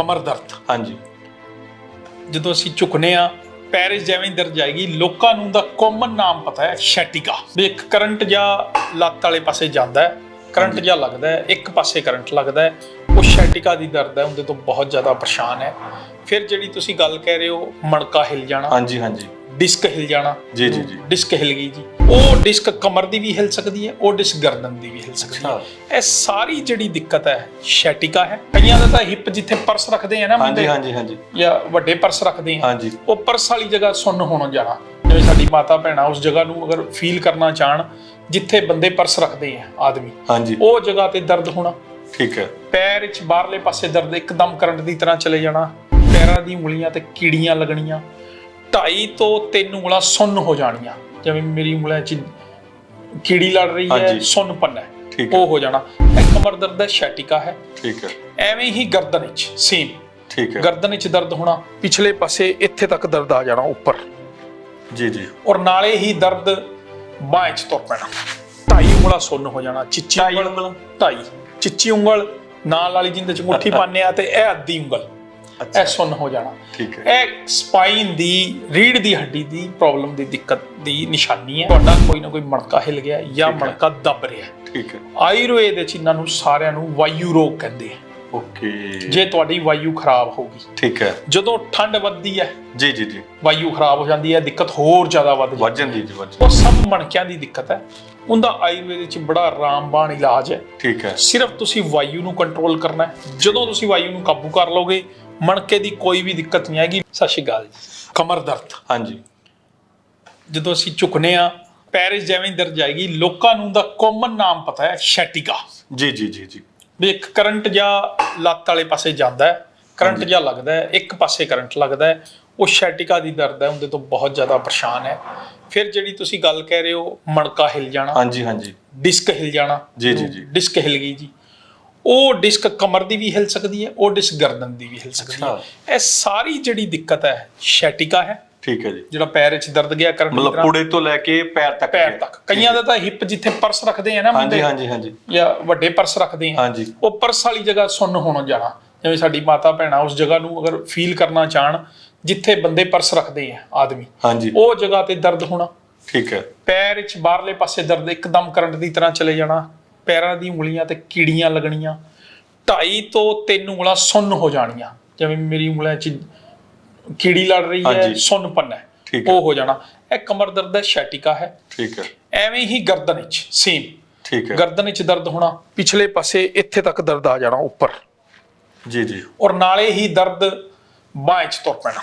ਕਮਰ ਦਰਦ। ਹਾਂਜੀ। ਜਦੋਂ ਅਸੀਂ ਝੁਕਨੇ ਆ ਪੈਰਿਸ ਜਿਵੇਂ ਦਰਦ ਜਾਏਗੀ ਲੋਕਾਂ ਨੂੰ ਦਾ ਕਾਮਨ ਨਾਮ ਪਤਾ ਹੈ ਸ਼ੈਟਿਕਾ ਵੀ ਇੱਕ ਕਰੰਟ ਜਾਂ ਲੱਤ ਵਾਲੇ ਪਾਸੇ ਜਾਂਦਾ ਹੈ ਕਰੰਟ ਜਾਂ ਲੱਗਦਾ ਹੈ ਇੱਕ ਪਾਸੇ ਕਰੰਟ ਲੱਗਦਾ ਹੈ ਉਹ ਸ਼ੈਟਿਕਾ ਦੀ ਦਰਦ ਹੈ ਉਹਦੇ ਤੋਂ ਬਹੁਤ ਜ਼ਿਆਦਾ ਪਰੇਸ਼ਾਨ ਹੈ। ਫਿਰ ਜਿਹੜੀ ਤੁਸੀਂ ਗੱਲ ਕਹਿ ਰਹੇ ਹੋ ਮਣਕਾ ਹਿਲ ਜਾਣਾ। ਹਾਂਜੀ ਹਾਂਜੀ। ਡਿਸਕ ਹਿਲ ਜਾਣਾ। ਜੀ, ਜੀ, ਜੀ। ਡਿਸਕ ਹਿਲ ਗਈ ਜੀ। ਉਹ ਡਿਸਕ ਕਮਰ ਦੀ ਵੀ ਹਿਲ ਸਕਦੀ ਹੈ ਉਹ ਡਿਸਕ ਗਰਦਨ ਦੀ ਵੀ ਹਿਲ ਸਕਦੀ ਹੈ। ਇਹ ਸਾਰੀ ਜਿਹੜੀ ਦਿੱਕਤ ਹੈ ਸ਼ੈਟਿਕਾ ਹੈ। ਕਈਆਂ ਦਾ ਤਾਂ ਹਿੱਪ ਜਿੱਥੇ ਪਰਸ ਰੱਖਦੇ ਆ ਨਾ ਹਾਂਜੀ ਮੁੰਡੇ ਹਾਂਜੀ ਹਾਂਜੀ। ਜਾਂ ਵੱਡੇ ਪਰਸ ਰੱਖਦੇ ਆ ਹਾਂਜੀ। ਉਹ ਪਰਸ ਵਾਲੀ ਜਗ੍ਹਾ ਸੁੰਨ ਹੋਣਾ ਜਾਣਾ। ਜਿਵੇਂ ਸਾਡੀ ਮਾਤਾ ਭੈਣਾਂ ਉਸ ਜਗ੍ਹਾ ਨੂੰ ਅਗਰ ਫੀਲ ਕਰਨਾ ਚਾਹਣ ਜਿੱਥੇ ਬੰਦੇ ਪਰਸ ਰੱਖਦੇ ਆ ਆਦਮੀ। ਹਾਂਜੀ। ਉਹ ਜਗ੍ਹਾ ਤੇ ਦਰਦ ਹੋਣਾ। ਠੀਕ ਹੈ। ਪੈਰ ਵਿੱਚ ਬਾਹਰਲੇ ਪਾਸੇ ਦਰਦ ਇੱਕਦਮ ਕਰੰਟ ਦੀ ਤਰ੍ਹਾਂ ਚਲੇ ਜਾਣਾ। ਪੈਰਾਂ ਦੀ ਉਂਗਲੀਆਂ ਤੇ ਕੀੜੀਆਂ ਲੱਗਣੀਆਂ। ਢਾਈ ਤੋਂ ਤਿੰਨ ਉਂਗਲਾਂ ਸੁੰਨ ਹੋ ਜਾਣੀਆਂ। ਜਿਵੇਂ ਮੇਰੀ ਉਂਗਲਾਂ 'ਚ ਕੀੜੀ ਲੜ ਰਹੀ ਹੈ ਹਾਂਜੀ। ਸੁੰਨਪਨ ਹੈ। ਠੀਕ ਹੈ। ਉਹ ਹੋ ਜਾਣਾ। ਇਹ ਕਮਰ ਦਰਦ ਹੈ ਸ਼ੈਟਿਕਾ ਹੈ। ਠੀਕ ਹੈ। ਐਵੇਂ ਹੀ ਗਰਦਨ ਵਿੱਚ ਸੇਮ ਠੀਕ ਹੈ। ਗਰਦਨ ਵਿੱਚ ਦਰਦ ਹੋਣਾ ਪਿਛਲੇ ਪਾਸੇ ਇੱਥੇ ਤੱਕ ਦਰਦ ਆ ਜਾਣਾ ਉੱਪਰ। ਜੀ ਜੀ। ਔਰ ਨਾਲੇ ਹੀ ਦਰਦ ਬਾਂਹ 'ਚ ਤੁਰ ਪੈਣਾ। ਢਾਈ ਉਂਗਲਾਂ ਸੁੰਨ ਹੋ ਜਾਣਾ ਚਿੱਚੀ ਢਾਈ ਉਂਗਲ? ਢਾਈ। ਚਿੱਚੀ ਉਂਗਲ ਨਾਲ ਵਾਲੀ ਜਿੰਦੇ 'ਚ ਮੁੱਠੀ ਪਾਉਂਦੇ ਆ ਤੇ ਇਹ ਅੱਧੀ ਉਂਗਲ। ਇਹ ਸੁੰਨ ਹੋ ਜਾਣਾ। ਠੀਕ ਹੈ। ਇਹ ਸਪਾਈਨ ਦੀ ਰੀੜ ਦੀ ਹੱਡੀ ਦੀ ਪ੍ਰੋਬਲਮ ਦੀ ਦਿੱਕਤ ਦੀ ਨਿਸ਼ਾਨੀ ਹੈ। ਤੁਹਾਡਾ ਕੋਈ ਨਾ ਕੋਈ ਮਣਕਾ ਹਿਲ ਗਿਆ ਜਾਂ। ਮਣਕਾ ਦੱਬ ਰਿਹਾ ਠੀਕ ਹੈ। ਆਯੁਰਵੇਦ ਵਿੱਚ ਇਹਨਾਂ ਨੂੰ ਸਾਰਿਆਂ ਨੂੰ ਵਾਯੂ ਰੋਗ ਕਹਿੰਦੇ ਆ। ਓਕੇ। ਜੇ ਤੁਹਾਡੀ ਵਾਯੂ ਖਰਾਬ ਹੋਗੀ ਠੀਕ ਹੈ। ਜਦੋਂ ਠੰਡ ਵੱਧਦੀ ਹੈ ਜੀ ਜੀ ਜੀ। ਵਾਯੂ ਖਰਾਬ ਹੋ ਜਾਂਦੀ ਹੈ ਦਿੱਕਤ ਹੋਰ ਜ਼ਿਆਦਾ ਵੱਧ ਜਾਂਦੀ ਹੈ ਵਜਨ ਦੀ ਜੀ ਵਜਨ ਉਹ ਸਭ ਮਣਕਿਆਂ ਦੀ ਦਿੱਕਤ ਹੈ। ਉਹਦਾ ਆਯੁਰਵੇਦ ਵਿੱਚ ਬੜਾ ਰਾਮਬਾਣ ਇਲਾਜ ਹੈ। ਠੀਕ ਹੈ। ਸਿਰਫ ਤੁਸੀਂ ਵਾਯੂ ਨੂੰ ਕੰਟਰੋਲ ਕਰਨਾ ਹੈ। ਜਦੋਂ ਤੁਸੀਂ ਵਾਯੂ ਨੂੰ ਕਾਬੂ ਕਰ ਲਓਗੇ ਮਣਕੇ ਦੀ ਕੋਈ ਵੀ ਦਿੱਕਤ ਨਹੀਂ ਆਏਗੀ ਸਤਿ ਸ਼੍ਰੀ ਅਕਾਲ ਜੀ। ਕਮਰ ਦਰਦ। ਹਾਂਜੀ। ਜਦੋਂ ਅਸੀਂ ਝੁਕਨੇ ਆ ਪੈਰਿਸ ਜਿਵੇਂ ਦਰਦ ਜਾਏਗੀ ਲੋਕਾਂ ਨੂੰ ਦਾ ਕਾਮਨ ਨਾਮ ਪਤਾ ਹੈ ਸ਼ੈਟਿਕਾ। ਜੀ ਜੀ ਜੀ ਜੀ। ਵੀ ਇੱਕ ਕਰੰਟ ਜਾਂ ਲੱਤ ਵਾਲੇ ਪਾਸੇ ਜਾਂਦਾ ਹੈ ਕਰੰਟ ਜਾਂ ਲੱਗਦਾ ਹੈ ਇੱਕ ਪਾਸੇ ਕਰੰਟ ਲੱਗਦਾ ਹੈ ਉਹ ਸ਼ੈਟਿਕਾ ਦੀ ਦਰਦ ਹੈ ਉਹਦੇ ਤੋਂ ਬਹੁਤ ਜ਼ਿਆਦਾ ਪਰੇਸ਼ਾਨ ਹੈ। ਫਿਰ ਜਿਹੜੀ ਤੁਸੀਂ ਗੱਲ ਕਹਿ ਰਹੇ ਹੋ ਮਣਕਾ ਹਿਲ ਜਾਣਾ। ਹਾਂਜੀ ਹਾਂਜੀ। ਡਿਸਕ ਹਿਲ ਜਾਣਾ। ਜੀ, ਜੀ, ਜੀ। ਡਿਸਕ ਹਿਲ ਗਈ ਜੀ। ਉਹ ਡਿਸਕ ਕਮਰ ਦੀ ਵੀ ਹਿਲ ਸਕਦੀ ਹੈ ਉਹ ਡਿਸਕ ਗਰਦਨ ਦੀ ਵੀ ਹਿਲ ਸਕਦੀ ਹੈ। ਇਹ ਸਾਰੀ ਜਿਹੜੀ ਦਿੱਕਤ ਹੈ ਸ਼ੈਟਿਕਾ ਹੈ। ਠੀਕ ਹੈ ਜੀ। ਜਿਹੜਾ ਪੈਰ ਵਿੱਚ ਦਰਦ ਗਿਆ ਕਰਨ ਦੀ ਮਤਲਬ ਪੁੜੇ ਤੋਂ ਲੈ ਕੇ ਪੈਰ ਤੱਕ ਪੈਰ ਤੱਕ। ਕਈਆਂ ਦਾ ਤਾਂ ਹਿੱਪ ਜਿੱਥੇ ਪਰਸ ਰੱਖਦੇ ਆ ਨਾ ਹਾਂਜੀ ਮੁੰਡੇ ਹਾਂਜੀ ਹਾਂਜੀ। ਜਾਂ ਵੱਡੇ ਪਰਸ ਰੱਖਦੇ ਆ। ਹਾਂਜੀ। ਉਹ ਪਰਸ ਵਾਲੀ ਜਗ੍ਹਾ ਸੁੰਨ ਹੋਣਾ ਜਾਣਾ। ਜਿਵੇਂ ਸਾਡੀ ਮਾਤਾ ਭੈਣਾਂ ਉਸ ਜਗ੍ਹਾ ਨੂੰ ਅਗਰ ਫੀਲ ਕਰਨਾ ਚਾਹਣ ਜਿੱਥੇ ਬੰਦੇ ਪਰਸ ਰੱਖਦੇ ਆ ਆਦਮੀ। ਹਾਂਜੀ। ਉਹ ਜਗ੍ਹਾ ਤੇ ਦਰਦ ਹੋਣਾ। ਠੀਕ ਹੈ। ਪੈਰ ਵਿੱਚ ਬਾਹਰਲੇ ਪਾਸੇ ਦਰਦ ਇੱਕਦਮ ਕਰੰਟ ਦੀ ਤਰ੍ਹਾਂ ਚਲੇ ਜਾਣਾ। ਪੈਰਾਂ ਦੀ ਉਂਗਲੀਆਂ ਤੇ ਕੀੜੀਆਂ ਲੱਗਣੀਆਂ ਢਾਈ ਤੋਂ ਤਿੰਨ ਉਂਗਲਾਂ ਸੁੰਨ ਹੋ ਜਾਣੀਆਂ। ਜਿਵੇਂ ਮੇਰੀ ਉਂਗਲਾਂ 'ਚ ਕੀੜੀ ਲੜ ਰਹੀ ਹੈ। ਸੁੰਨਪਨ ਹੈ। ਉਹ ਹੋ ਜਾਣਾ। ਇਹ ਕਮਰ ਦਰਦ ਹੈ ਸ਼ੈਟਿਕਾ ਹੈ। ਠੀਕ ਹੈ। ਐਵੇਂ ਹੀ ਗਰਦਨ ਵਿੱਚ ਸੇਮ ਠੀਕ ਹੈ। ਗਰਦਨ ਵਿੱਚ ਦਰਦ ਹੋਣਾ ਪਿਛਲੇ ਪਾਸੇ ਇੱਥੇ ਤੱਕ ਦਰਦ ਆ ਜਾਣਾ ਉੱਪਰ। ਜੀ ਜੀ। ਔਰ ਨਾਲੇ ਹੀ ਦਰਦ ਬਾਂਹ 'ਚ ਤੁਰ ਪੈਣਾ।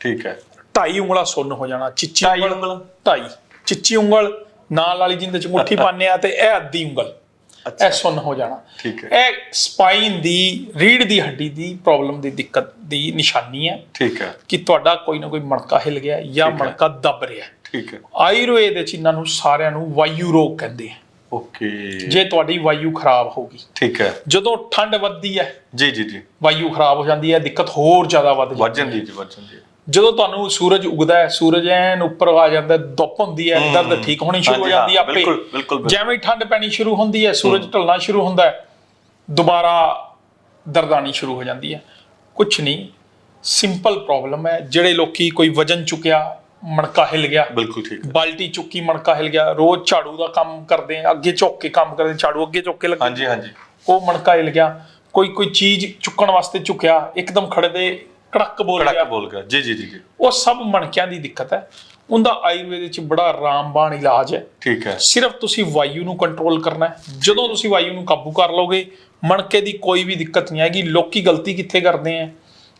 ਠੀਕ ਹੈ। ਢਾਈ ਉਂਗਲਾਂ ਸੁੰਨ ਹੋ ਜਾਣਾ ਚਿੱਚੀ ਉਂਗਲਾਂ? ਢਾਈ। ਚਿੱਚੀ ਉਂਗਲ ਨਾਲ ਵਾਲੀ ਜਿੰਦੇ 'ਚ ਮੁੱਠੀ ਪਾਉਂਦੇ ਆ ਤੇ ਇਹ ਅੱਧੀ ਉਂਗਲ। ਅੱਛਾ। ਇਹ ਸੁੰਨ ਹੋ ਜਾਣਾ। ਠੀਕ ਹੈ। ਇਹ ਸਪਾਈਨ ਦੀ ਰੀੜ ਦੀ ਹੱਡੀ ਦੀ ਪ੍ਰੋਬਲਮ ਦੀ ਦਿੱਕਤ ਦੀ ਨਿਸ਼ਾਨੀ ਹੈ। ਠੀਕ ਹੈ। ਕਿ ਤੁਹਾਡਾ ਕੋਈ ਨਾ ਕੋਈ ਮਣਕਾ ਹਿਲ ਗਿਆ ਜਾਂ ਹੈ। ਮਣਕਾ ਦੱਬ ਰਿਹਾ। ਠੀਕ ਹੈ। ਆਯੁਰਵੇਦ ਵਿੱਚ ਇਹਨਾਂ ਨੂੰ ਸਾਰਿਆਂ ਨੂੰ ਵਾਯੂ ਰੋਗ ਕਹਿੰਦੇ ਆ। ਓਕੇ। ਜੇ ਤੁਹਾਡੀ ਵਾਯੂ ਖਰਾਬ ਹੋਗੀ ਠੀਕ ਹੈ। ਜਦੋਂ ਠੰਡ ਵੱਧਦੀ ਹੈ ਜੀ ਜੀ ਜੀ। ਵਾਯੂ ਖਰਾਬ ਹੋ ਜਾਂਦੀ ਹੈ ਦਿੱਕਤ ਹੋਰ ਜ਼ਿਆਦਾ ਵੱਧ ਜਾਂਦੀ ਹੈ। ਵਜਨ ਦੀ ਜੀ ਵਜਨ ਦੀ ਜਦੋਂ ਤੁਹਾਨੂੰ ਸੂਰਜ ਉਗਦਾ ਹੈ ਸੂਰਜ ਐਨ ਉੱਪਰ ਆ ਜਾਂਦਾ ਧੁੱਪ ਹੁੰਦੀ ਹੈ ਦਰਦ ਠੀਕ ਹੋਣੀ ਸ਼ੁਰੂ ਹੋ ਜਾਂਦੀ ਹੈ ਆਪੇ। ਬਿਲਕੁਲ, ਬਿਲਕੁਲ, ਬਿਲਕੁਲ। ਜਿਵੇਂ ਠੰਡ ਪੈਣੀ ਸ਼ੁਰੂ ਹੁੰਦੀ ਹੈ ਸੂਰਜ ਢਲਣਾ ਸ਼ੁਰੂ ਹੁੰਦਾ ਹੈ ਦੁਬਾਰਾ ਦਰਦ ਸ਼ੁਰੂ ਹੋ ਜਾਂਦੀ ਹੈ। ਕੁਝ ਨਹੀਂ ਸਿੰਪਲ ਪ੍ਰੋਬਲਮ ਹੈ ਜਿਹੜੇ ਲੋਕੀ ਕੋਈ ਵਜਨ ਚੁੱਕਿਆ ਮਣਕਾ ਹਿਲ ਗਿਆ ਬਿਲਕੁਲ ਠੀਕ ਹੈ। ਬਾਲਟੀ ਚੁੱਕੀ ਮਣਕਾ ਹਿਲ ਗਿਆ ਰੋਜ਼ ਝਾੜੂ ਦਾ ਕੰਮ ਕਰਦੇ ਆ ਅੱਗੇ ਝੁੱਕ ਕੇ ਕੰਮ ਕਰਦੇ ਝਾੜੂ ਅੱਗੇ ਚੁੱਕ ਕੇ ਲੱਗੇ। ਹਾਂਜੀ ਹਾਂਜੀ। ਉਹ ਮਣਕਾ ਹਿਲ ਗਿਆ ਕੋਈ ਕੋਈ ਚੀਜ਼ ਚੁੱਕਣ ਵਾਸਤੇ ਝੁਕਿਆ ਇੱਕਦਮ ਖੜੇ ਦੇ ਕੜਕ ਬੋਲ ਗਿਆ। ਕੜਕ ਬੋਲ ਗਿਆ। ਜੀ ਜੀ ਜੀ ਜੀ। ਉਹ ਸਭ ਮਣਕਿਆਂ ਦੀ ਦਿੱਕਤ ਹੈ। ਉਹਦਾ ਆਯੁਰਵੇਦ ਵਿੱਚ ਬੜਾ ਰਾਮਬਾਣ ਇਲਾਜ ਹੈ। ਠੀਕ ਹੈ। ਸਿਰਫ ਤੁਸੀਂ ਵਾਯੂ ਨੂੰ ਕੰਟਰੋਲ ਕਰਨਾ ਹੈ। ਜਦੋਂ ਤੁਸੀਂ ਵਾਯੂ ਨੂੰ ਕਾਬੂ ਕਰ ਲਓਗੇ ਮਣਕੇ ਦੀ ਕੋਈ ਵੀ ਦਿੱਕਤ ਨਹੀਂ ਆਏਗੀ। ਲੋਕੀ ਗਲਤੀ ਕਿੱਥੇ ਕਰਦੇ ਆ